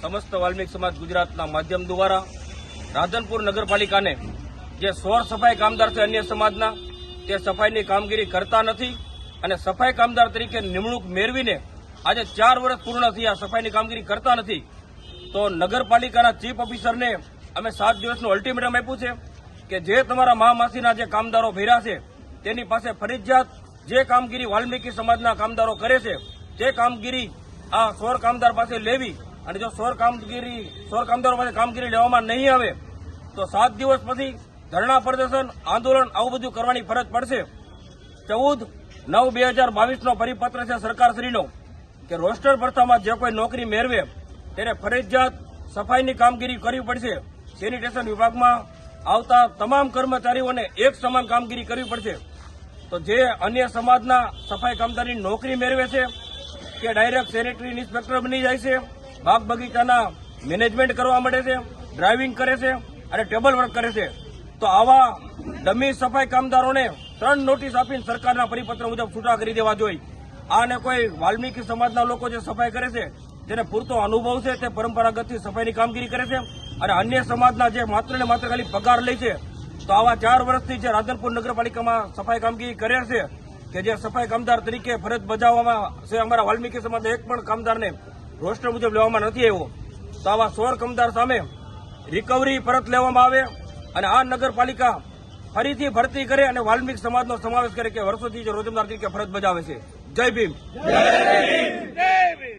સમસ્ત વાલ્મીક સમાજ ગુજરાતના માધ્યમ દ્વારા રાધનપુર નગરપાલિકાને જે સોળ સફાઈ કામદાર છે અન્ય સમાજના, તે સફાઈની કામગીરી કરતા નથી અને સફાઈ કામદાર તરીકે નિમણૂક મેળવીને આજે ચાર વર્ષ પૂર્ણ થઈ આ સફાઈની કામગીરી કરતા નથી, તો નગરપાલિકાના ચીફ ઓફિસરને અમે સાત દિવસનું અલ્ટિમેટમ આપ્યું છે કે જે તમારા મહામાસીના જે કામદારો ભેરા છે, તેની પાસે ફરજિયાત જે કામગીરી વાલ્મીકી સમાજના કામદારો કરે છે, તે કામગીરી આ સોર કામદાર પાસે લેવી અને જો સોર કામગીરી સોર કામદારો કામગીરી લેવામાં નહીં આવે, તો સાત દિવસ પછી ધરણા પ્રદર્શન, આંદોલન, આવું બધું કરવાની ફરજ પડશે. ચૌદ નવ બે હજાર બાવીસનો પરિપત્ર છે સરકારશ્રીનો કે રોસ્ટર ભરતામાં જે કોઈ નોકરી મેળવે, તેને ફરજિયાત સફાઈની કામગીરી કરવી પડશે. સેનિટેશન વિભાગમાં આવતા તમામ કર્મચારીઓને એક સમાન કામગીરી કરવી પડશે. તો જે અન્ય સમાજના સફાઈ કામદારની નોકરી મેળવે છે, કે ડાયરેક્ટ સેનેટરી ઇન્સ્પેક્ટર બની જાય છે બાગ બગીચાના મેનેજમેન્ટ કરવા માંડે છે ડ્રાઇવિંગ કરે છે અને ટેબલ વર્ક કરે છે. તો આવા ડમી સફાઈ કામદારોને ત્રણ નોટિસ આપીને સરકારના પરિપત્ર મુજબ છૂટા કરી દેવા જોઈએ. આને કોઈ વાલ્મીકી સમાજના લોકો જે સફાઈ કરે છે, જેને પૂરતો અનુભવ છે, તે પરંપરાગતથી સફાઈની કામગીરી કરે છે અને અન્ય સમાજના જે માત્ર ને માત્ર ખાલી પગાર લે છે, તો આવા ચાર વર્ષથી જે રાધનપુર નગરપાલિકામાં સફાઈ કામગીરી કરે છે, કે જે સફાઈ કામદાર તરીકે ફરજ બજાવવામાં છે, અમારા વાલ્મીકી સમાજના એક પણ કામદારને રોસ્ટર મુજબ લેવામાં નથી આવ્યો. તો આવા સોર કમદાર સામે રિકવરી પરત લેવામાં આવે અને આ નગરપાલિકા ફરીથી ભરતી કરે અને વાલ્મીક સમાજનો સમાવેશ કરે કે વર્ષોથી જે રોજમદાર તરીકે ફરજ બજાવે છે. જય ભીમ.